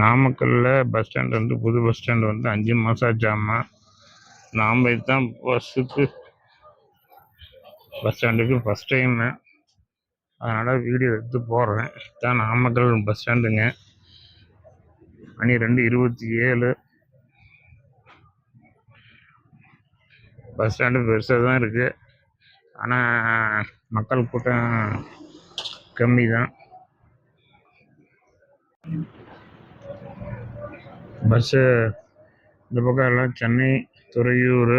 நாமக்கல்லில் bus stand வந்து புது பஸ் ஸ்டாண்ட் வந்து அஞ்சு மாதம் ஆச்சாமா நாம் இதுதான் பஸ்ஸுக்கு பஸ் ஸ்டாண்டுக்கு ஃபஸ்ட் டைமு அதனால் வீடியோ எடுத்து போடுறேன். இதுதான் நாமக்கல் பஸ் ஸ்டாண்டுங்க மணி ரெண்டு இருபத்தி ஏழு பஸ் ஸ்டாண்டு பெருசாக தான் இருக்குது ஆனால் மக்கள் கூட்டம் கம்மி தான் பஸ்ஸு இந்த பக்கம் எல்லாம் சென்னை துறையூர்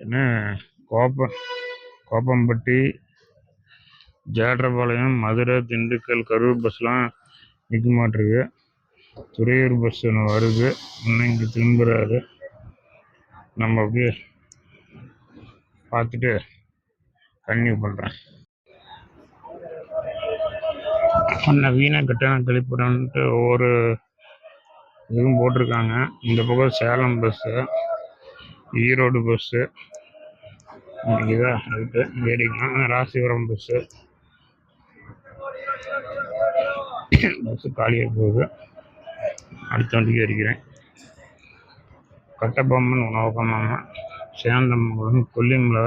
என்ன கோப்ப கோப்பம்பட்டி ஜேட்ரபாளையம் மதுரை திண்டுக்கல் கரூர் பஸ்லாம் நிற்க மாட்டிருக்கு. துறையூர் பஸ் ஒன்று வருது. இன்னும் இங்கே திரும்புகிறாரு நம்ம அப்படியே பார்த்துட்டு கன்னியூ பண்ணுறேன் நவீன கட்டண கழிப்பிடம்ன்ட்டு ஒவ்வொரு இதுவும் போட்டிருக்காங்க. இந்த பக்கம் சேலம் பஸ்ஸு ஈரோடு பஸ்ஸு இதான் ரைட்டு ஏறிக்கலாம் ராசிபுரம் பஸ்ஸு பஸ்ஸு காலியாக போகுது. அடுத்த வண்டிக்கு ஏறிக்கிறேன். கட்டபொம்மன் உணவகமாக சேந்தமங்கலம் கொல்லிமலை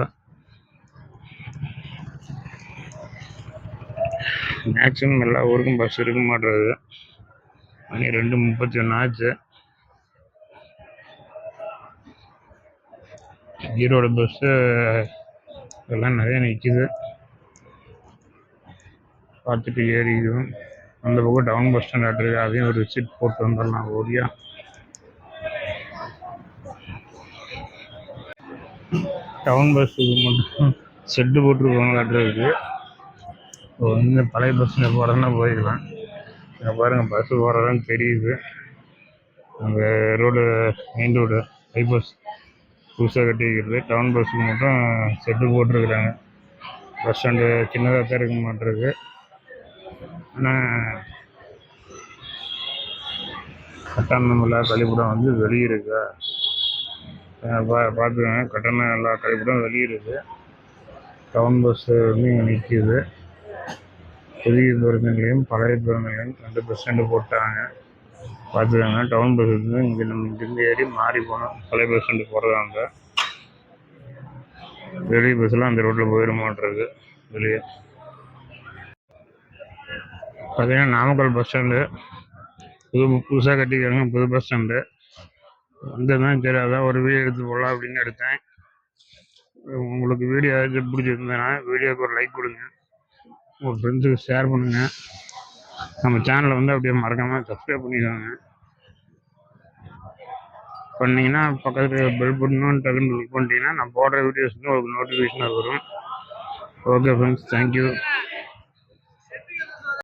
மேக்ஸிமம் எல்லா ஊருக்கும் பஸ் இருக்க மாட்டேறது மணி ரெண்டு முப்பத்தி ஒன்று ஆச்சு. ஈரோடு பஸ்ஸு எல்லாம் நிறைய நிற்கிது பார்த்துட்டு ஏறிக்கும் அந்த பக்கம் டவுன் பஸ் ஸ்டாண்ட் இருக்குது அதையும் ஒரு சீட் போட்டு வந்துடலாம் ஓடியா. டவுன் பஸ்ஸுக்கு மட்டும் செட்டு போட்டிருக்காங்களாட்டிருக்கு இப்போ வந்து பழைய பஸ்ஸில் போகிறதுனா போயிடலாம். இங்கே பாருங்கள் பஸ்ஸு போகிறதுன்னு தெரியுது. அங்கே ரோடு மெயின் ரோடு பைபாஸ் புதுசாக கட்டிக்கிறது டவுன் பஸ்ஸுக்கு மட்டும் செட்டு போட்டிருக்கிறாங்க. பஸ் ஸ்டாண்டு சின்னதாக தான் இருக்க மாட்டிருக்கு. ஆனால் கட்டணம் இல்லா கழிப்பிடம் வந்து வெளியே இருக்கா பா பார்த்துக்கோங்க கட்டணம் எல்லா கழிப்பிடம் வெளியே இருக்குது டவுன் பஸ்ஸு வந்து இங்கே நிற்கிது புதிய பேருந்துகளையும் பழைய பேருந்துகளையும் ரெண்டு பஸ் ஸ்டாண்டு போட்டாங்க. பார்த்துக்காங்க டவுன் பஸ் வந்து இங்கே நம்ம இங்கேருந்து ஏறி மாறி போனோம். பழைய பஸ் ஸ்டாண்டு போகிறதா இருந்தால் வெளிய பஸ்ஸெலாம் அந்த ரோட்டில் போயிட மாட்டிருக்கு வெளியே. பார்த்தீங்கன்னா நாமக்கல் பஸ் ஸ்டாண்டு புது புதுசாக கட்டிக்கிறாங்க புது பஸ் ஸ்டாண்டு வந்ததுதான் சரி அதான் ஒரு வீடியோ எடுத்து போடலாம் அப்படின்னு எடுத்தேன். உங்களுக்கு வீடியோ ஏதாச்சும் பிடிச்சிருந்தேன்னா வீடியோக்கு ஒரு லைக் கொடுங்க. உங்கள் ஃப்ரெண்ட்ஸுக்கு ஷேர் பண்ணுங்கள் நம்ம சேனலை வந்து அப்படியே மறக்காமல் சப்ஸ்கிரைப் பண்ணிக்கோங்க. பண்ணிங்கன்னா பக்கத்தில் பெல் பட்டனும் டக்குன்னு கிளிக் பண்ணிட்டீங்கன்னா நான் போடுற வீடியோஸ் வந்து உங்களுக்கு நோட்டிஃபிகேஷனாக வரும். Okay friends thank you